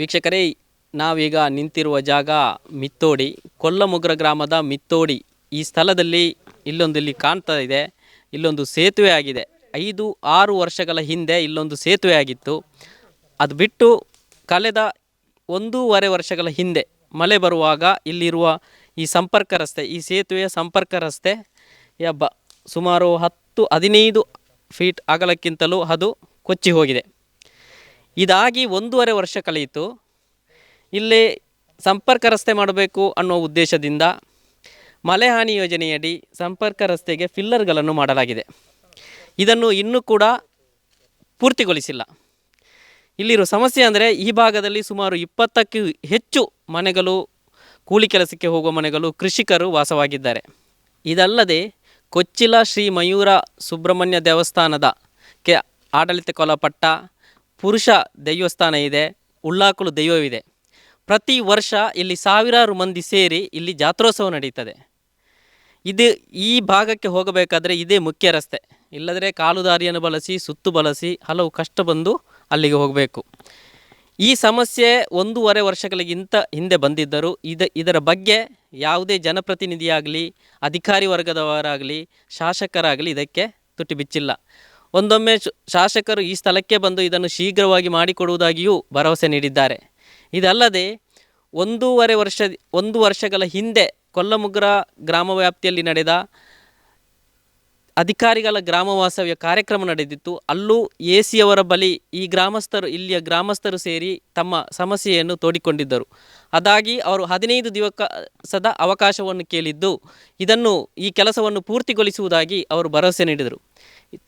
ವೀಕ್ಷಕರೇ, ನಾವೀಗ ನಿಂತಿರುವ ಜಾಗ ಮಿತ್ತೋಡಿ, ಕೊಲ್ಲಮುಗ್ರ ಗ್ರಾಮದ ಮಿತ್ತೋಡಿ. ಈ ಸ್ಥಳದಲ್ಲಿ ಇಲ್ಲೊಂದು ಇಲ್ಲಿ ಕಾಣ್ತಾ ಇದೆ, ಇಲ್ಲೊಂದು ಸೇತುವೆ ಆಗಿದೆ. ಐದು, ಆರು ವರ್ಷಗಳ ಹಿಂದೆ ಇಲ್ಲೊಂದು ಸೇತುವೆ ಆಗಿತ್ತು. ಅದು ಬಿಟ್ಟು ಕಳೆದ ಒಂದೂವರೆ ವರ್ಷಗಳ ಹಿಂದೆ ಮಳೆ ಬರುವಾಗ ಇಲ್ಲಿರುವ ಈ ಸಂಪರ್ಕ ರಸ್ತೆ, ಈ ಸೇತುವೆಯ ಸಂಪರ್ಕ ರಸ್ತೆ ಯ ಬ ಸುಮಾರು ಹತ್ತು, ಹದಿನೈದು ಫೀಟ್ ಅಗಲಕ್ಕಿಂತಲೂ ಅದು ಕೊಚ್ಚಿ ಹೋಗಿದೆ. ಇದಾಗಿ ಒಂದೂವರೆ ವರ್ಷ ಕಳೆಯಿತು. ಇಲ್ಲಿ ಸಂಪರ್ಕ ರಸ್ತೆ ಮಾಡಬೇಕು ಅನ್ನೋ ಉದ್ದೇಶದಿಂದ ಮಲೆಹಾನಿ ಯೋಜನೆಯಡಿ ಸಂಪರ್ಕ ರಸ್ತೆಗೆ ಫಿಲ್ಲರ್ಗಳನ್ನು ಮಾಡಲಾಗಿದೆ. ಇದನ್ನು ಇನ್ನೂ ಕೂಡ ಪೂರ್ತಿಗೊಳಿಸಿಲ್ಲ. ಇಲ್ಲಿರೋ ಸಮಸ್ಯೆ ಅಂದರೆ ಈ ಭಾಗದಲ್ಲಿ ಸುಮಾರು ಇಪ್ಪತ್ತಕ್ಕೂ ಹೆಚ್ಚು ಮನೆಗಳು, ಕೂಲಿ ಕೆಲಸಕ್ಕೆ ಹೋಗುವ ಮನೆಗಳು, ಕೃಷಿಕರು ವಾಸವಾಗಿದ್ದಾರೆ. ಇದಲ್ಲದೆ ಕೊಚ್ಚಿಲ ಶ್ರೀ ಮಯೂರ ಸುಬ್ರಹ್ಮಣ್ಯ ದೇವಸ್ಥಾನದ ಕೆ ಆಡಳಿತಕ್ಕೊಳಪಟ್ಟ ಪುರುಷ ದೈವಸ್ಥಾನ ಇದೆ ಉಳ್ಳಾಕಲು ದೈವವಿದೆ. ಪ್ರತಿ ವರ್ಷ ಇಲ್ಲಿ ಸಾವಿರಾರು ಮಂದಿ ಸೇರಿ ಇಲ್ಲಿ ಜಾತ್ರೋತ್ಸವ ನಡೀತದೆ. ಇದು ಈ ಭಾಗಕ್ಕೆ ಹೋಗಬೇಕಾದ್ರೆ ಇದೇ ಮುಖ್ಯ ರಸ್ತೆ. ಇಲ್ಲದ್ರೆ ಕಾಲು ದಾರಿಯನ್ನು ಬಳಸಿ, ಸುತ್ತು ಬಳಸಿ ಹಲವು ಕಷ್ಟ ಬಂದು ಅಲ್ಲಿಗೆ ಹೋಗಬೇಕು. ಈ ಸಮಸ್ಯೆ ಒಂದೂವರೆ ವರ್ಷಗಳಿಗಿಂತ ಹಿಂದೆ ಬಂದಿದ್ದರೂ ಇದ, ಇದರ ಬಗ್ಗೆ ಯಾವುದೇ ಜನಪ್ರತಿನಿಧಿಯಾಗಲಿ, ಅಧಿಕಾರಿ ವರ್ಗದವರಾಗಲಿ, ಶಾಸಕರಾಗಲಿ ಇದಕ್ಕೆ ತುಟಿ ಬಿಚ್ಚಿಲ್ಲ. ಒಂದೊಮ್ಮೆ ಶಾಸಕರು ಈ ಸ್ಥಳಕ್ಕೆ ಬಂದು ಇದನ್ನು ಶೀಘ್ರವಾಗಿ ಮಾಡಿಕೊಡುವುದಾಗಿಯೂ ಭರವಸೆ ನೀಡಿದ್ದಾರೆ. ಇದಲ್ಲದೆ, ಒಂದೂವರೆ ವರ್ಷ, ಒಂದು ವರ್ಷಗಳ ಹಿಂದೆ ಕೊಲ್ಲಮುಗ್ರ ಗ್ರಾಮ ವ್ಯಾಪ್ತಿಯಲ್ಲಿ ನಡೆದ ಅಧಿಕಾರಿಗಳ ಗ್ರಾಮ ವಾಸವ್ಯ ಕಾರ್ಯಕ್ರಮ ನಡೆದಿತ್ತು. ಅಲ್ಲೂ ಎ ಸಿಯವರ ಬಳಿ ಈ ಗ್ರಾಮಸ್ಥರು, ಇಲ್ಲಿಯ ಗ್ರಾಮಸ್ಥರು ಸೇರಿ ತಮ್ಮ ಸಮಸ್ಯೆಯನ್ನು ತೋಡಿಕೊಂಡಿದ್ದರು. ಅದಾಗಿ ಅವರು ಹದಿನೈದು ದಿವಸದ ಅವಕಾಶವನ್ನು ಕೇಳಿದ್ದು, ಇದನ್ನು ಈ ಕೆಲಸವನ್ನು ಪೂರ್ತಿಗೊಳಿಸುವುದಾಗಿ ಅವರು ಭರವಸೆ ನೀಡಿದರು.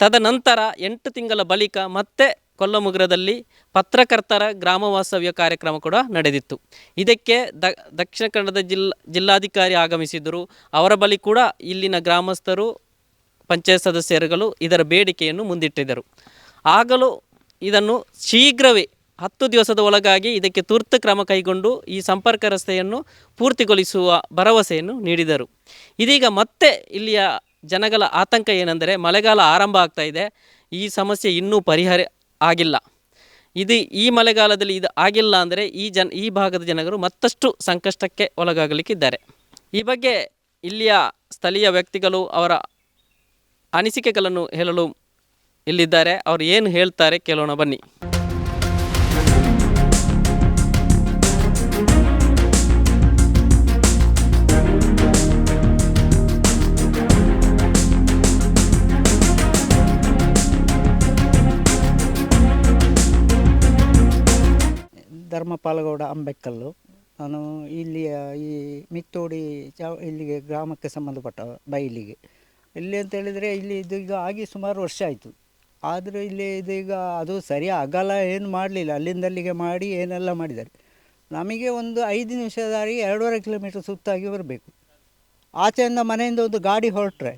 ತದನಂತರ ಎಂಟು ತಿಂಗಳ ಬಳಿಕ ಮತ್ತೆ ಕೊಲ್ಲಮುಗ್ರದಲ್ಲಿ ಪತ್ರಕರ್ತರ ಗ್ರಾಮ ವಾಸ್ತವ್ಯ ಕಾರ್ಯಕ್ರಮ ಕೂಡ ನಡೆದಿತ್ತು. ಇದಕ್ಕೆ ದ, ದಕ್ಷಿಣ ಕನ್ನಡದ ಜಿಲ್ಲಾ ಜಿಲ್ಲಾಧಿಕಾರಿ ಆಗಮಿಸಿದ್ದರು. ಅವರ ಬಳಿ ಕೂಡ ಇಲ್ಲಿನ ಗ್ರಾಮಸ್ಥರು, ಪಂಚಾಯತ್ ಸದಸ್ಯರುಗಳು ಇದರ ಬೇಡಿಕೆಯನ್ನು ಮುಂದಿಟ್ಟಿದ್ದರು. ಆಗಲೂ ಇದನ್ನು ಶೀಘ್ರವೇ ಹತ್ತು ದಿವಸದ ಒಳಗಾಗಿ ಇದಕ್ಕೆ ತುರ್ತು ಕ್ರಮ ಕೈಗೊಂಡು ಈ ಸಂಪರ್ಕ ರಸ್ತೆಯನ್ನು ಪೂರ್ತಿಗೊಳಿಸುವ ಭರವಸೆಯನ್ನು ನೀಡಿದರು. ಇದೀಗ ಮತ್ತೆ ಇಲ್ಲಿಯ ಜನಗಳ ಆತಂಕ ಏನೆಂದರೆ ಮಳೆಗಾಲ ಆರಂಭ ಆಗ್ತಾ ಇದೆ. ಈ ಸಮಸ್ಯೆ ಇನ್ನೂ ಪರಿಹಾರ ಆಗಿಲ್ಲ. ಇದು ಈ ಮಳೆಗಾಲದಲ್ಲಿ ಇದು ಆಗಿಲ್ಲ ಅಂದರೆ ಈ ಜನ, ಈ ಭಾಗದ ಜನರು ಮತ್ತಷ್ಟು ಸಂಕಷ್ಟಕ್ಕೆ ಒಳಗಾಗಲಿಕ್ಕಿದ್ದಾರೆ. ಈ ಬಗ್ಗೆ ಇಲ್ಲಿಯ ಸ್ಥಳೀಯ ವ್ಯಕ್ತಿಗಳು ಅವರ ಅನಿಸಿಕೆಗಳನ್ನು ಹೇಳಲು ಇಲ್ಲಿದ್ದಾರೆ. ಅವರು ಏನು ಹೇಳ್ತಾರೆ ಕೇಳೋಣ ಬನ್ನಿ. ಧರ್ಮಪಾಲಗೌಡ ಅಂಬೆಕ್ಕಲ್ಲು ನಾನು ಇಲ್ಲಿಯ ಈ ಮಿತ್ತೋಡಿ ಚ ಇಲ್ಲಿಗೆ ಗ್ರಾಮಕ್ಕೆ ಸಂಬಂಧಪಟ್ಟ ಬೈಲಿಗೆ ಇಲ್ಲಿ ಅಂತ ಹೇಳಿದರೆ ಇಲ್ಲಿ ಇದು ಈಗ ಆಗಿ ಸುಮಾರು ವರ್ಷ ಆಯಿತು. ಆದರೆ ಇಲ್ಲಿ ಇದೀಗ ಅದು ಸರಿ ಆಗಲ್ಲ, ಏನು ಮಾಡಲಿಲ್ಲ. ಅಲ್ಲಿಂದ ಅಲ್ಲಿಗೆ ಮಾಡಿ ಏನೆಲ್ಲ ಮಾಡಿದ್ದಾರೆ. ನಮಗೆ ಒಂದು ಐದು ನಿಮಿಷ ದಾರಿ ಎರಡೂವರೆ ಕಿಲೋಮೀಟರ್ ಸುತ್ತಾಗಿ ಬರಬೇಕು. ಆಚೆಯಿಂದ ಮನೆಯಿಂದ ಒಂದು ಗಾಡಿ ಹೊರಟ್ರೆ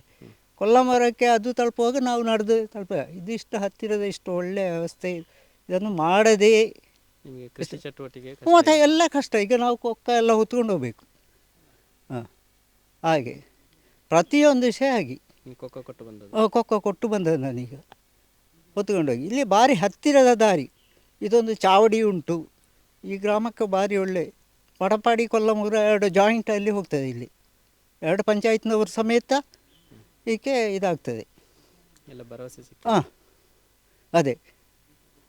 ಕೊಲ್ಲಮರಕ್ಕೆ ಅದು ತಲುಪುವಾಗ ನಾವು ನಡೆದು ತಲುಪ, ಇದಿಷ್ಟು ಹತ್ತಿರದ ಇಷ್ಟು ಒಳ್ಳೆಯ ವ್ಯವಸ್ಥೆ, ಇದನ್ನು ಮಾಡದೇ ನಿಮಗೆ ಕೃಷಿ ಚಟುವಟಿಕೆ ಮತ್ತೆ ಎಲ್ಲ ಕಷ್ಟ. ಈಗ ನಾವು ಕೊಕ್ಕ ಎಲ್ಲ ಹೊತ್ಕೊಂಡು ಹೋಗ್ಬೇಕು. ಹಾಂ. ಹಾಗೆ. ಪ್ರತಿಯೊಂದು ವಿಷಯ ಆಗಿ ಕೊಕ್ಕ ಕೊಟ್ಟು ಬಂದದ್ದು? ಆ, ಕೊಕ್ಕ ಕೊಟ್ಟು ಬಂದದ್ದು ನಾನೀಗ ಹೊತ್ಕೊಂಡೋಗಿ ಇಲ್ಲಿ ಭಾರಿ ಹತ್ತಿರದ ದಾರಿ. ಇದೊಂದು ಚಾವಡಿ ಉಂಟು. ಈ ಗ್ರಾಮಕ್ಕೆ ಭಾರಿ ಒಳ್ಳೆ. ಪಡಪಾಡಿ ಕೊಲ್ಲಮೂರ ಎರಡು ಜಾಯಿಂಟ್ ಅಲ್ಲಿ ಹೋಗ್ತದೆ ಇಲ್ಲಿ. ಎರಡು ಪಂಚಾಯತ್ನವರು ಸಮೇತ ಈಕೆ ಇದಾಗ್ತದೆ. ಎಲ್ಲ ಭರವಸೆ ಹಾಂ. ಅದೇ.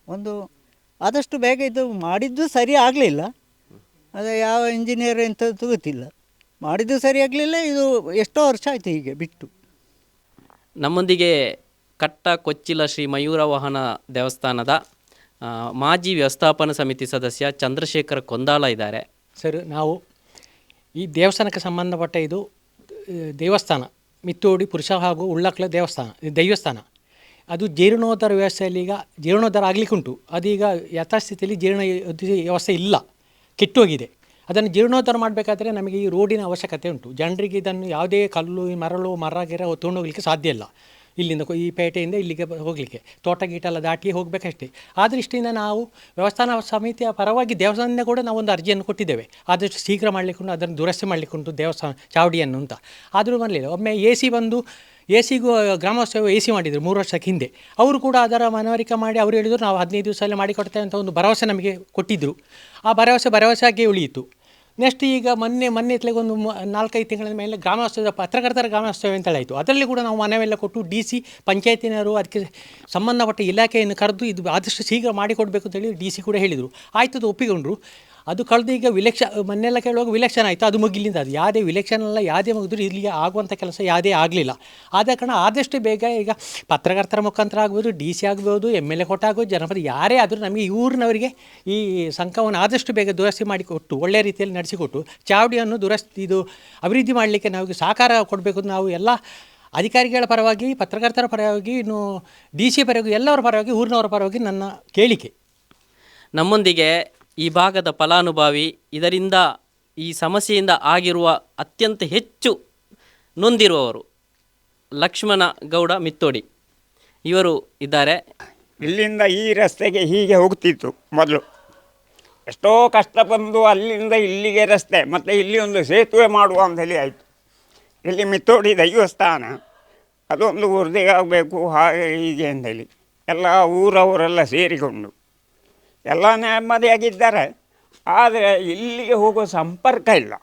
ಒಂದು ಆದಷ್ಟು ಬೇಗ ಇದು ಮಾಡಿದ್ದು ಸರಿ ಆಗಲಿಲ್ಲ. ಅದು ಯಾವ ಇಂಜಿನಿಯರ್ ಎಂಥದ್ದು ಗೊತ್ತಿಲ್ಲ. ಮಾಡಿದ್ದು ಸರಿ ಆಗಲಿಲ್ಲ ಇದು ಎಷ್ಟೋ ವರ್ಷ ಆಯಿತು ಹೀಗೆ ಬಿಟ್ಟು. ನಮ್ಮೊಂದಿಗೆ ಕಟ್ಟ ಕೊಚ್ಚಿಲ ಶ್ರೀ ಮಯೂರ ವಾಹನ ದೇವಸ್ಥಾನದ ಮಾಜಿ ವ್ಯವಸ್ಥಾಪನಾ ಸಮಿತಿ ಸದಸ್ಯ ಚಂದ್ರಶೇಖರ್ ಕೊಂದಾಲ ಇದ್ದಾರೆ. ಸರ್ ನಾವು ಈ ದೇವಸ್ಥಾನಕ್ಕೆ ಸಂಬಂಧಪಟ್ಟ ಇದು ದೇವಸ್ಥಾನ ಮಿತ್ತೋಡಿ ಪುರುಷ ಹಾಗೂ ಉಳ್ಳಕ್ಲ ದೇವಸ್ಥಾನ ಇದು ದೈವಸ್ಥಾನ. ಅದು ಜೀರ್ಣೋದ್ಧಾರ ವ್ಯವಸ್ಥೆಯಲ್ಲಿ ಈಗ ಜೀರ್ಣೋದ್ಧಾರ ಆಗಲಿಕ್ಕುಂಟು. ಅದೀಗ ಯಥಾಸ್ಥಿತಿಯಲ್ಲಿ ಜೀರ್ಣ ವ್ಯವಸ್ಥೆ ಇಲ್ಲ. ಕೆಟ್ಟೋಗಿದೆ. ಅದನ್ನು ಜೀರ್ಣೋದ್ಧಾರ ಮಾಡಬೇಕಾದ್ರೆ ನಮಗೆ ಈ ರೋಡಿನ ಅವಶ್ಯಕತೆ ಉಂಟು. ಜನರಿಗೆ ಇದನ್ನು ಯಾವುದೇ ಕಲ್ಲು, ಮರಳು, ಮರ, ಗಿರ ತೊಗೊಂಡು ಹೋಗಲಿಕ್ಕೆ ಸಾಧ್ಯ ಇಲ್ಲ. ಇಲ್ಲಿಂದ ಈ ಪೇಟೆಯಿಂದ ಇಲ್ಲಿಗೆ ಹೋಗಲಿಕ್ಕೆ. ತೋಟ ಗೀಟ ಎಲ್ಲ ದಾಟಿ ಹೋಗಬೇಕಷ್ಟೇ. ಆ ದೃಷ್ಟಿಯಿಂದ ನಾವು ವ್ಯವಸ್ಥಾನ ಸಮಿತಿಯ ಪರವಾಗಿ ದೇವಸ್ಥಾನದಿಂದ ಕೂಡ ನಾವು ಒಂದು ಅರ್ಜಿಯನ್ನು ಕೊಟ್ಟಿದ್ದೇವೆ. ಆದಷ್ಟು ಶೀಘ್ರ ಮಾಡಲಿಕ್ಕೆ ಉಂಟು ಅದನ್ನು ದುರಸ್ತಿ ಮಾಡಲಿಕ್ಕುಂಟು ದೇವಸ್ಥಾನ, ಚಾವಡಿಯನ್ನು ಅಂತ. ಆದರೂ ಬರಲಿಲ್ಲ ಒಮ್ಮೆ ಎ ಸಿ ಬಂದು ಎ ಸಿಗೂ ಗ್ರಾಮೋತ್ಸವ ಎ ಸಿ ಮಾಡಿದರು ಮೂರು ವರ್ಷಕ್ಕೆ ಹಿಂದೆ. ಅವರು ಕೂಡ ಅದರ ಮನವರಿಕೆ ಮಾಡಿ ಅವರು ಹೇಳಿದರು, ನಾವು ಹದಿನೈದು ದಿವಸದಲ್ಲಿ ಮಾಡಿಕೊಡ್ತೇವೆ ಅಂತ ಒಂದು ಭರವಸೆ ನಮಗೆ ಕೊಟ್ಟಿದ್ದರು ಆ ಭರವಸೆ ಭರವಸೆಯಾಗಿ ಉಳಿಯಿತು. ನೆಕ್ಸ್ಟ್ ಈಗ ಮೊನ್ನೆ ಮೊನ್ನೆ ಒಂದು ನಾಲ್ಕೈದು ತಿಂಗಳ ಮೇಲೆ ಗ್ರಾಮೋತ್ಸವದ ಪತ್ರಕರ್ತರ ಗ್ರಾಮೋತ್ಸವ ಅಂತೇಳಾಯಿತು ಅದರಲ್ಲಿ ಕೂಡ ನಾವು ಮನವೆಲ್ಲ ಕೊಟ್ಟು ಡಿ ಸಿ ಪಂಚಾಯತಿನವರು ಅದಕ್ಕೆ ಸಂಬಂಧಪಟ್ಟ ಇಲಾಖೆಯನ್ನು ಕರೆದು ಇದು ಆದಷ್ಟು ಶೀಘ್ರ ಮಾಡಿಕೊಡಬೇಕು ಅಂತೇಳಿ ಡಿ ಸಿ ಕೂಡ ಹೇಳಿದರು. ಆಯ್ತದ ಒಪ್ಪಿಕೊಂಡ್ರು. ಅದು ಕಳೆದು ಈಗ ವಿಲಕ್ಷ ಮೊನ್ನೆಲ್ಲ ಕೇಳುವಾಗ ವಿಲೆಕ್ಷನ್ ಆಯಿತು. ಅದು ಮುಗಿಲಿಂದ ಅದು. ಯಾವುದೇ ವಿಲಕ್ಷಣ ಅಲ್ಲ, ಯಾವುದೇ ಮುಗಿದ್ರು ಇಲ್ಲಿಗೆ ಆಗುವಂಥ ಕೆಲಸ ಯಾವುದೇ ಆಗಲಿಲ್ಲ. ಆದ ಕಾರಣ ಆದಷ್ಟು ಬೇಗ ಈಗ ಪತ್ರಕರ್ತರ ಮುಖಾಂತರ ಆಗ್ಬೋದು, ಡಿ ಸಿ ಆಗ್ಬೋದು, ಎಂ ಎಲ್ ಎ ಕೊಟ್ಟಾಗ್ಬೋದು ಜನಪದ ಯಾರೇ ಆದರೂ ನಮಗೆ ಈ ಊರಿನವರಿಗೆ ಈ ಸಂಘವನ್ನು ಆದಷ್ಟು ಬೇಗ ದುರಸ್ತಿ ಮಾಡಿಕೊಟ್ಟು ಒಳ್ಳೆಯ ರೀತಿಯಲ್ಲಿ ನಡೆಸಿಕೊಟ್ಟು ಚಾವಡಿಯನ್ನು ದುರಸ್ತಿ, ಇದು ಅಭಿವೃದ್ಧಿ ಮಾಡಲಿಕ್ಕೆ ನಾವು ಸಹಕಾರ ಕೊಡಬೇಕು ನಾವು ಎಲ್ಲ ಅಧಿಕಾರಿಗಳ ಪರವಾಗಿ, ಪತ್ರಕರ್ತರ ಪರವಾಗಿ, ಇನ್ನು ಡಿ ಸಿ ಪರವಾಗಿ, ಎಲ್ಲರ ಪರವಾಗಿ, ಊರಿನವರ ಪರವಾಗಿ ನನ್ನ ಕೇಳಿಕೆ. ನಮ್ಮೊಂದಿಗೆ ಈ ಭಾಗದ ಫಲಾನುಭವಿ ಇದರಿಂದ ಈ ಸಮಸ್ಯೆಯಿಂದ ಆಗಿರುವ ಅತ್ಯಂತ ಹೆಚ್ಚು ನೊಂದಿರುವವರು ಲಕ್ಷ್ಮಣ ಗೌಡ ಮಿತ್ತೋಡಿ. ಇವರು ಇದ್ದಾರೆ. ಇಲ್ಲಿಂದ ಈ ರಸ್ತೆಗೆ ಹೀಗೆ ಹೋಗ್ತಿತ್ತು ಮೊದಲು. ಎಷ್ಟೋ ಕಷ್ಟ ಬಂದು ಅಲ್ಲಿಂದ ಇಲ್ಲಿಗೆ ರಸ್ತೆ, ಮತ್ತು ಇಲ್ಲಿ ಒಂದು ಸೇತುವೆ ಮಾಡುವ ಅಂತ ಹೇಳಿ ಆಯಿತು. ಇಲ್ಲಿ ಮಿತ್ತೋಡಿ ದೈವಸ್ಥಾನ, ಅದೊಂದು ಆಗಬೇಕು, ಹಾಗೆ ಹೀಗೆ ಅಂತೇಳಿ ಎಲ್ಲ ಊರವರೆಲ್ಲ ಸೇರಿಕೊಂಡು. ಎಲ್ಲ ನೆಮ್ಮದಿಯಾಗಿದ್ದಾರೆ. ಆದರೆ ಇಲ್ಲಿಗೆ ಹೋಗೋ ಸಂಪರ್ಕ ಇಲ್ಲ.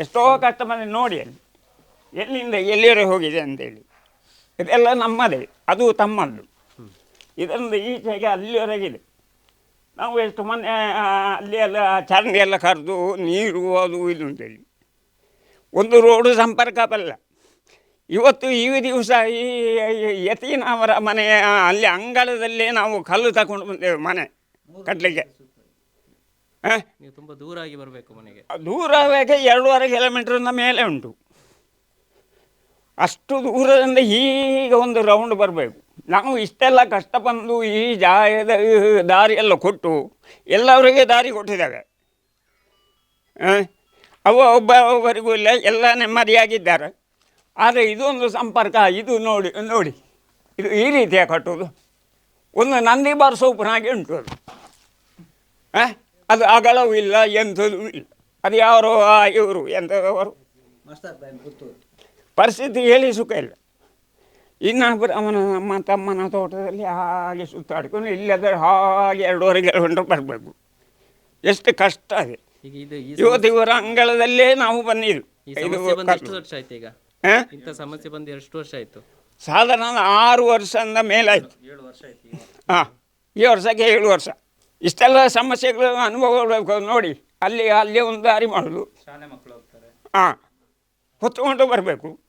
ಎಷ್ಟೋ ಬಂದು ನೋಡಿ ಎಲ್ಲಿಂದ ಎಲ್ಲಿವರೆಗೆ ಹೋಗಿದೆ ಅಂತೇಳಿ. ಇದೆಲ್ಲ ನಮ್ಮದೇ ಅದು ತಮ್ಮದು. ಇದೊಂದು ಈಚೆಗೆ ಅಲ್ಲಿವರೆಗಿದೆ ನಾವು ಎಷ್ಟು ಮೊನ್ನೆ ಆ, ಅಲ್ಲಿ ಎಲ್ಲ ಚರಂಡಿ ಎಲ್ಲ ಕರೆದು ನೀರು ಅದು ಇದು ಅಂತೇಳಿ. ಒಂದು ರೋಡು ಸಂಪರ್ಕ ಬಲ್ಲ. ಇವತ್ತು ಈ ದಿವಸ ಈ ಯತೀನವರ ಮನೆಯ ಅಲ್ಲಿ ಅಂಗಳದಲ್ಲೇ ನಾವು ಕಲ್ಲು ತಗೊಂಡು ಬಂದೇವೆ ಮನೆ ಕಟ್ಟಲಿಕ್ಕೆ ನೀವು ತುಂಬ ದೂರ ಆಗಿ ಬರಬೇಕು ಮನೆಗೆ. ದೂರವಾಗಿ ಎರಡೂವರೆ ಕಿಲೋಮೀಟ್ರಿಂದ ಮೇಲೆ ಉಂಟು. ಅಷ್ಟು ದೂರದಿಂದ ಈಗ ಒಂದು ರೌಂಡ್ ಬರಬೇಕು. ನಾವು ಇಷ್ಟೆಲ್ಲ ಕಷ್ಟ ಬಂದು ಈ ಜಾಯದ ದಾರಿ ಎಲ್ಲ ಕೊಟ್ಟು ಎಲ್ಲವರಿಗೆ ದಾರಿ ಕೊಟ್ಟಿದ್ದಾವೆ? ಅವ ಒಬ್ಬ ಒಬ್ಬರಿಗೂ ಇಲ್ಲ ಎಲ್ಲ ನೆಮ್ಮದಿಯಾಗಿದ್ದಾರೆ. ಆದರೆ ಇದೊಂದು ಸಂಪರ್ಕ ಇದು ನೋಡಿ ನೋಡಿ. ಇದು ಈ ರೀತಿಯ ಕಟ್ಟೋದು ಒಂದು ನಂದಿ ಹಾಗೆ ಉಂಟು ಅದು. ಆ? ಅದು ಅಗಳವೂ ಇಲ್ಲ ಎಂಥದ್ದು ಇಲ್ಲ. ಅದು ಯಾರು ಆ ಇವರು ಎಂಥದವರು ಪರಿಸ್ಥಿತಿ ಹೇಳಿ ಸುಖ ಇಲ್ಲ. ಇನ್ನೊಬ್ಬರು ಅವನ ನಮ್ಮ ತಮ್ಮನ ತೋಟದಲ್ಲಿ ಹಾಗೆ ಸುತ್ತಾಡ್ಕೊಂಡು ಇಲ್ಲದ್ರೆ ಹಾಗೆ ಎರಡೂವರೆ ಕಿಲೋಮೀಟರ್ ಬರಬೇಕು. ಎಷ್ಟು ಕಷ್ಟ ಇದೆ. ಇವತ್ತು ಇವರ ಅಂಗಳದಲ್ಲೇ ನಾವು ಬಂದಿದ್ದು. ಈ ಇದು ಸಮಸ್ಯೆ ಬಂದು ಎಷ್ಟು ವರ್ಷ ಆಯ್ತು ಈಗ ಆ? ಇಂಥ ಸಮಸ್ಯೆ ಬಂದು ಎಷ್ಟು ವರ್ಷ ಆಯ್ತು? ಸಾಧಾರಣ ಆರು ವರ್ಷದಿಂದ ಮೇಲಾಯಿತು. ಏಳು ವರ್ಷ ಆಯ್ತು ಹಾಂ ಈ ವರ್ಷಕ್ಕೆ ಏಳು ವರ್ಷ. ಇಷ್ಟೆಲ್ಲ ಸಮಸ್ಯೆಗಳು ಅನುಭವ ನೋಡಿ ಅಲ್ಲಿ ಅಲ್ಲಿ ಒಂದು ದಾರಿ ಮಾಡೋದು. ಶಾಲೆ ಮಕ್ಕಳು ಹೋಗ್ತಾರೆ. ಹಾಂ ಹೊತ್ಕೊಂಡು ಬರಬೇಕು.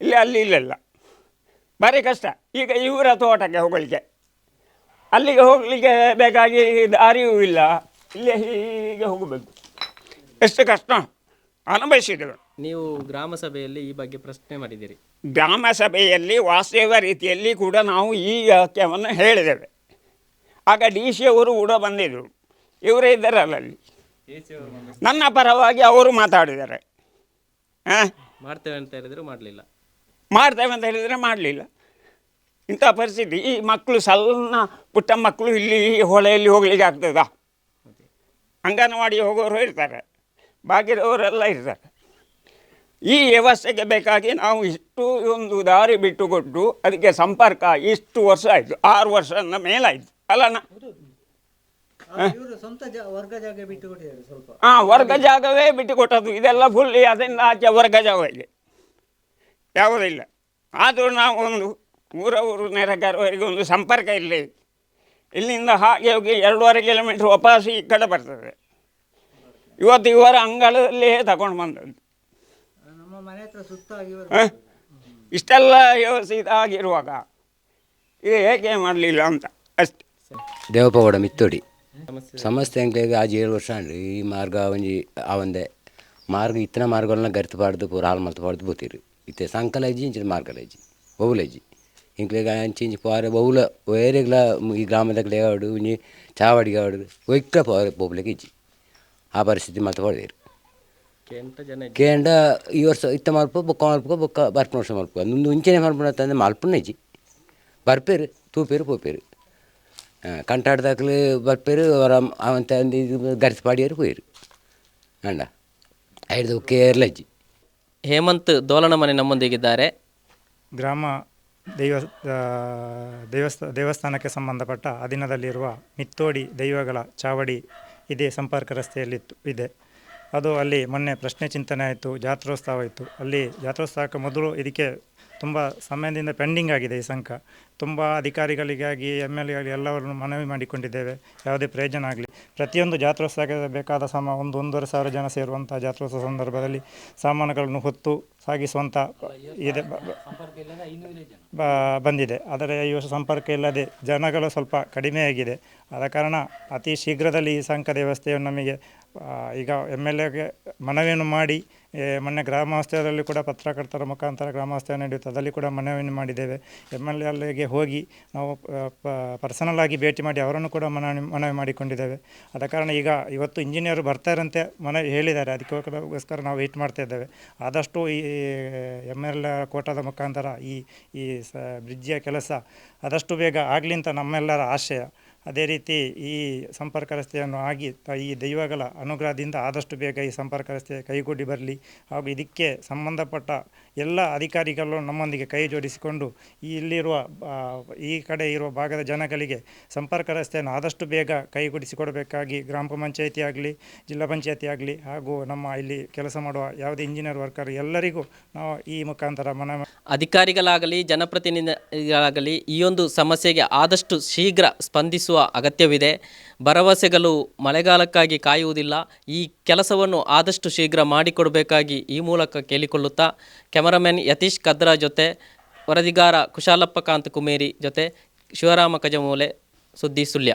ಇಲ್ಲಿ ಅಲ್ಲಿ ಇಲ್ಲೆಲ್ಲ. ಭಾರಿ ಕಷ್ಟ. ಈಗ ಇವರ ತೋಟಕ್ಕೆ ಹೋಗಲಿಕ್ಕೆ. ಅಲ್ಲಿಗೆ ಹೋಗಲಿಕ್ಕೆ ಬೇಕಾಗಿ ದಾರಿಯೂ ಇಲ್ಲ. ಇಲ್ಲೇ ಹೀಗೆ ಹೋಗಬೇಕು. ಎಷ್ಟು ಕಷ್ಟ. ಅನುಭವಿಸಿದೆವು ನೀವು ಗ್ರಾಮ ಸಭೆಯಲ್ಲಿ ಈ ಬಗ್ಗೆ ಪ್ರಶ್ನೆ ಮಾಡಿದ್ದೀರಿ. ಗ್ರಾಮ ಸಭೆಯಲ್ಲಿ ವಾಸ್ತವ ರೀತಿಯಲ್ಲಿ ಕೂಡ ನಾವು ಈ ವಾಕ್ಯವನ್ನು ಹೇಳಿದ್ದೇವೆ. ಆಗ ಡಿ ಸಿ ಅವರು ಕೂಡ ಬಂದಿದ್ದರು. ಇವರೇ ಇದ್ದಾರಲ್ಲ ಅಲ್ಲಿ? ನನ್ನ ಪರವಾಗಿ ಅವರು ಮಾತಾಡಿದ್ದಾರೆ. ಹಾಂ? ಮಾಡ್ತೇವೆ ಅಂತ ಹೇಳಿದರೆ ಮಾಡಲಿಲ್ಲ. ಮಾಡ್ತೇವೆ ಅಂತ ಹೇಳಿದರೆ ಮಾಡಲಿಲ್ಲ. ಇಂಥ ಪರಿಸ್ಥಿತಿ. ಈ ಮಕ್ಕಳು ಸಣ್ಣ ಪುಟ್ಟ ಮಕ್ಕಳು ಇಲ್ಲಿ ಹೊಳೆಯಲ್ಲಿ ಹೋಗ್ಲಿಕ್ಕೆ ಆಗ್ತದಾ? ಅಂಗನವಾಡಿ ಹೋಗೋರು ಇರ್ತಾರೆ. ಬಾಕಿದವರೆಲ್ಲ ಇರ್ತಾರೆ. ಈ ವ್ಯವಸ್ಥೆಗೆ ಬೇಕಾಗಿ ನಾವು ಇಷ್ಟು ಒಂದು ದಾರಿ ಬಿಟ್ಟುಕೊಟ್ಟು ಅದಕ್ಕೆ ಸಂಪರ್ಕ ಇಷ್ಟು ವರ್ಷ ಆಯಿತು. ಆರು ವರ್ಷದ ಮೇಲಾಯಿತು. ಅಲ್ಲಣ್ಣ ಹಾಂ? ವರ್ಗ ಜಾಗವೇ ಬಿಟ್ಟು ಕೊಟ್ಟದ್ದು ಇದೆಲ್ಲ ಫುಲ್ ಅದರಿಂದ ಆಚೆ ವರ್ಗ ಜಾಗ ಇದೆ ಯಾವುದಿಲ್ಲ ಆದರೂ ನಾವು ಒಂದು ಊರ ಊರು ನೆರೆಗಾರವರಿಗೆ ಒಂದು ಸಂಪರ್ಕ ಇರಲಿ ಇಲ್ಲಿಂದ ಹಾಗೆ ಹೋಗಿ ಎರಡೂವರೆ ಕಿಲೋಮೀಟ್ರ್ ವಾಪಸ್ ಈ ಕಡೆ ಬರ್ತದೆ. ಇವತ್ತು ಇವರ ಅಂಗಳದಲ್ಲೇ ತಗೊಂಡು ಬಂದದ್ದು ನಮ್ಮ ಮನೆ ಹತ್ರ ಸುತ್ತಾಗಿ ಇವರು ಹ? ಇಷ್ಟೆಲ್ಲ ಯೋಚಿಸಿದಾಗಿರುವಾಗ ಆಗಿರುವಾಗ ಇದು ಏಕೆ ಮಾಡಲಿಲ್ಲ ಅಂತ? ಅಷ್ಟೆ. ದೇವಪ್ಪಗೌಡ ಮಿತ್ತೋಡಿ. ಸಮಸ್ಯೆ ಎಂಕ್ಲೆಗ್ ಆಜಿ ಏಳು ವರ್ಷ ಅಂಡ್ರಿ ಈ ಮಾರ್ಗ ಒಂಜಿ ಅವಂದೆ ಮಾರ್ಗ ಇತ್ತಿನ ಮಾರ್ಗಗಳನ್ನ ಗರಿತು ಪಾಡ್ದು ಪೂರ ಹಾಲು ಮಲ್ತು ಪಾಡ್ದು ಬೋತಿರು ಇತ್ತೆ ಸಂಕಲಜಿ ಇಂಚಿನ ಮಾರ್ಗಲಜಿ ಬೌಲಜಿ ಇಂಕ್ಲೆಗ್ ಅಂಚಿ ಇಂಚಿ ಪೋರೆ ಬೌಲ ಬೇರೆಗ್ಲ ಈ ಗ್ರಾಮದಾಗಲೇ ಆಡು ಒಂಜಿ ಚಾವಡಿಗೆ ಆಡು ಒಯ್ಕ ಪೋರೆ ಬೋಬ್ಲೆಗೆ ಇಜ್ಜಿ. ಆ ಪರಿಸ್ಥಿತಿ ಮತ್ತೆ ಪಡೆದಿರು. ಜನ. ಕೇಂಡ ಈ ವರ್ಷ ಇತ್ತ ಮಲ್ಪ ಬೊಕ್ಕ ಮಲ್ಪ ಬೊಕ್ಕ ಬರ್ಪನ ವರ್ಷ ಮಲ್ಪ ಒಂದು ಮುಂಚೆನೆ ಮಲ್ಪನ ತಂದೆ ಮಲ್ಪನ ಇಜ್ಜಿ. ಬರ್ಪೇರು ತೂಪೇರು ಪೋಪೇರು. ಕಂಟಾಡ್ದಾಕ್ಲಿ ಬರ್ಪೇರು ಅವರ ಅವಂತ ಒಂದು ಇದು ಗರಿಸಿ ಪಾಡಿಯರು ಹೋಯರು. ಅಂಡ. ಐದು ಕೇರ್ಲಜ್ಜಿ ಹೇಮಂತ್ ದೋಲನ ಮನೆ ನಮ್ಮೊಂದಿಗಿದ್ದಾರೆ. ಗ್ರಾಮ ದೈವ ಆ, ದೇವಸ್ಥ ದೇವಸ್ಥಾನಕ್ಕೆ ಸಂಬಂಧಪಟ್ಟ ಅಧೀನದಲ್ಲಿರುವ ಮಿತ್ತೋಡಿ ದೈವಗಳ ಚಾವಡಿ ಇದೇ ಸಂಪರ್ಕ ರಸ್ತೆಯಲ್ಲಿತ್ತು ಇದೆ. ಅದು ಅಲ್ಲಿ ಮೊನ್ನೆ ಪ್ರಶ್ನೆ ಚಿಂತನೆ ಆಯಿತು ಜಾತ್ರೋತ್ಸವ ಆಯಿತು. ಅಲ್ಲಿ ಜಾತ್ರೋತ್ಸವಕ್ಕೆ ಮೊದಲು ಇದಕ್ಕೆ ತುಂಬ ಸಮಯದಿಂದ ಪೆಂಡಿಂಗ್ ಆಗಿದೆ ಈ ಸಂಕ. ತುಂಬ ಅಧಿಕಾರಿಗಳಿಗಾಗಿ ಎಂ ಎಲ್ ಎಗಳಿಗೆ ಎಲ್ಲವರನ್ನು ಮನವಿ ಮಾಡಿಕೊಂಡಿದ್ದೇವೆ. ಯಾವುದೇ ಪ್ರಯೋಜನ ಆಗಲಿ. ಪ್ರತಿಯೊಂದು ಜಾತ್ರೋತ್ಸವಕ್ಕೆ ಬೇಕಾದ ಸಮ, ಒಂದು ಒಂದೂವರೆ ಸಾವಿರ ಜನ ಸೇರುವಂಥ ಜಾತ್ರೋತ್ಸವ ಸಂದರ್ಭದಲ್ಲಿ ಸಾಮಾನುಗಳನ್ನು ಹೊತ್ತು ಸಾಗಿಸುವಂಥ ಇದೆ. ಬಂದಿದೆ. ಆದರೆ ಈ ವರ್ಷ ಸಂಪರ್ಕ ಇಲ್ಲದೆ ಜನಗಳು ಸ್ವಲ್ಪ ಕಡಿಮೆಯಾಗಿದೆ ಆದ ಕಾರಣ ಅತಿ ಶೀಘ್ರದಲ್ಲಿ ಈ ಸಂಕದ ವ್ಯವಸ್ಥೆಯನ್ನು ನಮಗೆ ಈಗ ಎಂ ಎಲ್ ಎಗೆ ಮನವಿಯನ್ನು ಮಾಡಿ ಮೊನ್ನೆ ಗ್ರಾಮವಾಸ್ತವ್ಯದಲ್ಲಿ ಕೂಡ ಪತ್ರಕರ್ತರ ಮುಖಾಂತರ ಗ್ರಾಮವಾಸ್ತವ್ಯ ನಡೆಯುತ್ತೆ ಅದರಲ್ಲಿ ಕೂಡ ಮನವಿಯನ್ನು ಮಾಡಿದ್ದೇವೆ. ಎಂ ಎಲ್ ಎಲ್ಲಿಗೆ ಹೋಗಿ ನಾವು ಪರ್ಸನಲ್ ಆಗಿ ಭೇಟಿ ಮಾಡಿ ಅವರನ್ನು ಕೂಡ ಮನವಿ ಮನವಿ ಮಾಡಿಕೊಂಡಿದ್ದೇವೆ. ಆದ ಕಾರಣ ಈಗ ಇವತ್ತು ಇಂಜಿನಿಯರ್ ಬರ್ತಾರಂತೆ ಮನವಿ ಹೇಳಿದ್ದಾರೆ. ಅದಕ್ಕೋಸ್ಕರ ನಾವು ವೆಯ್ಟ್ ಮಾಡ್ತಾ ಇದ್ದೇವೆ. ಆದಷ್ಟು ಈ ಎಂ ಎಲ್ ಕೋಟಾದ ಮುಖಾಂತರ ಈ ಈ ಸ ಬ್ರಿಡ್ಜಿಯ ಕೆಲಸ ಆದಷ್ಟು ಬೇಗ ಆಗಲಿ ಅಂತ ನಮ್ಮೆಲ್ಲರ ಆಶಯ. ಅದೇ ರೀತಿ ಈ ಸಂಪರ್ಕ ರಸ್ತೆಯನ್ನು ಆಗಿ ಈ ದೈವಗಳ ಅನುಗ್ರಹದಿಂದ ಆದಷ್ಟು ಬೇಗ ಈ ಸಂಪರ್ಕ ರಸ್ತೆ ಕೈಗೂಡಿ ಬರಲಿ. ಹಾಗೂ ಇದಕ್ಕೆ ಸಂಬಂಧಪಟ್ಟ ಎಲ್ಲ ಅಧಿಕಾರಿಗಳು ನಮ್ಮೊಂದಿಗೆ ಕೈ ಜೋಡಿಸಿಕೊಂಡು ಇಲ್ಲಿರುವ ಈ ಕಡೆ ಇರುವ ಭಾಗದ ಜನಗಳಿಗೆ ಸಂಪರ್ಕ ರಸ್ತೆಯನ್ನು ಆದಷ್ಟು ಬೇಗ ಕೈಗೂಡಿಸಿಕೊಡಬೇಕಾಗಿ ಗ್ರಾಮ ಪಂಚಾಯಿತಿ ಆಗಲಿ, ಜಿಲ್ಲಾ ಪಂಚಾಯಿತಿ ಆಗಲಿ, ಹಾಗೂ ನಮ್ಮ ಇಲ್ಲಿ ಕೆಲಸ ಮಾಡುವ ಯಾವುದೇ ಇಂಜಿನಿಯರ್, ವರ್ಕರ್ ಎಲ್ಲರಿಗೂ ನಾವು ಈ ಮುಖಾಂತರ ಮನ ಅಧಿಕಾರಿಗಳಾಗಲಿ, ಜನಪ್ರತಿನಿಧಿಗಳಾಗಲಿ ಈ ಒಂದು ಸಮಸ್ಯೆಗೆ ಆದಷ್ಟು ಶೀಘ್ರ ಸ್ಪಂದಿಸುವ ಅಗತ್ಯವಿದೆ. ಭರವಸೆಗಳು ಮಳೆಗಾಲಕ್ಕಾಗಿ ಕಾಯುವುದಿಲ್ಲ. ಈ ಕೆಲಸವನ್ನು ಆದಷ್ಟು ಶೀಘ್ರ ಮಾಡಿಕೊಡಬೇಕಾಗಿ ಈ ಮೂಲಕ ಕೇಳಿಕೊಳ್ಳುತ್ತಾ ಕ್ಯಾಮರಾಮ್ಯಾನ್ ಯತೀಶ್ ಕದ್ರಾ ಜೊತೆ ವರದಿಗಾರ ಕುಶಾಲಪ್ಪ ಕಾಂತ್ ಕುಮೇರಿ ಜೊತೆ ಶಿವರಾಮ ಕಜಮೂಲೆ ಸುದ್ದಿ ಸುಳ್ಯ.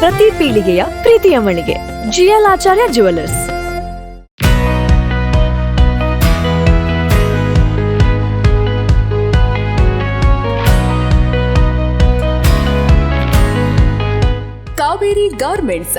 ಪ್ರತಿ ಪೀಳಿಗೆಯ ಪ್ರೀತಿಯ ಮಳಿಗೆ. G L Acharya jewellers Kaveri garments.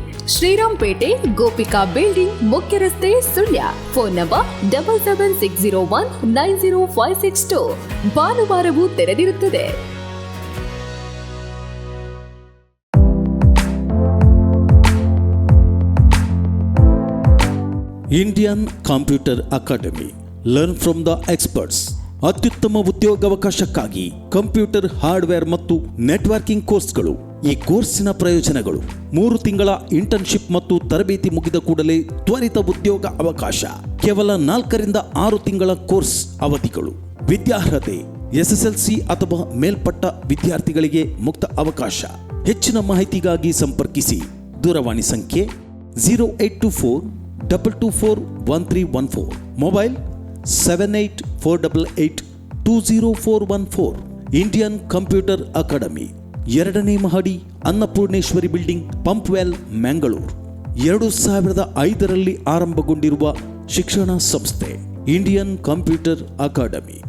Shrirampete Gopika building ಮುಖ್ಯ ರಸ್ತೆ Sullia. Phone number double seven six zero one nine zero five six two ಭಾನುವಾರವೂ ತೆರೆದಿರುತ್ತದೆ. Indian computer academy learn from the experts ಅತ್ಯುತ್ತಮ ಉದ್ಯೋಗಾವಕಾಶಕ್ಕಾಗಿ ಕಂಪ್ಯೂಟರ್ ಹಾರ್ಡ್ವೇರ್ ಮತ್ತು ನೆಟ್ವರ್ಕಿಂಗ್ ಕೋರ್ಸ್ಗಳು ಈ ಕೋರ್ಸಿನ ಪ್ರಯೋಜನಗಳು ಮೂರು ತಿಂಗಳ ಇಂಟರ್ನ್ಶಿಪ್ ಮತ್ತು ತರಬೇತಿ ಮುಗಿದ ಕೂಡಲೇ ತ್ವರಿತ ಉದ್ಯೋಗ ಅವಕಾಶ. ಕೇವಲ ನಾಲ್ಕರಿಂದ ಆರು ತಿಂಗಳ ಕೋರ್ಸ್ ಅವಧಿಗಳು. ವಿದ್ಯಾರ್ಹತೆ, ಎಸ್ಎಸ್ಎಲ್ಸಿ ಅಥವಾ ಮೇಲ್ಪಟ್ಟ ವಿದ್ಯಾರ್ಥಿಗಳಿಗೆ ಮುಕ್ತ ಅವಕಾಶ. ಹೆಚ್ಚಿನ ಮಾಹಿತಿಗಾಗಿ ಸಂಪರ್ಕಿಸಿ. ದೂರವಾಣಿ ಸಂಖ್ಯೆ zero eight two four double two four one three one four mobile seven eight four double eight two zero four one four Indian computer academy. ಎರಡನೇ ಮಹಡಿ ಅನ್ನಪೂರ್ಣೇಶ್ವರಿ ಬಿಲ್ಡಿಂಗ್, ಪಂಪ್ವೆಲ್, ಮ್ಯಾಂಗಳೂರು. ಎರಡು ಸಾವಿರದ ಐದರಲ್ಲಿ ಆರಂಭಗೊಂಡಿರುವ ಶಿಕ್ಷಣ ಸಂಸ್ಥೆ, ಇಂಡಿಯನ್ ಕಂಪ್ಯೂಟರ್ ಅಕಾಡೆಮಿ.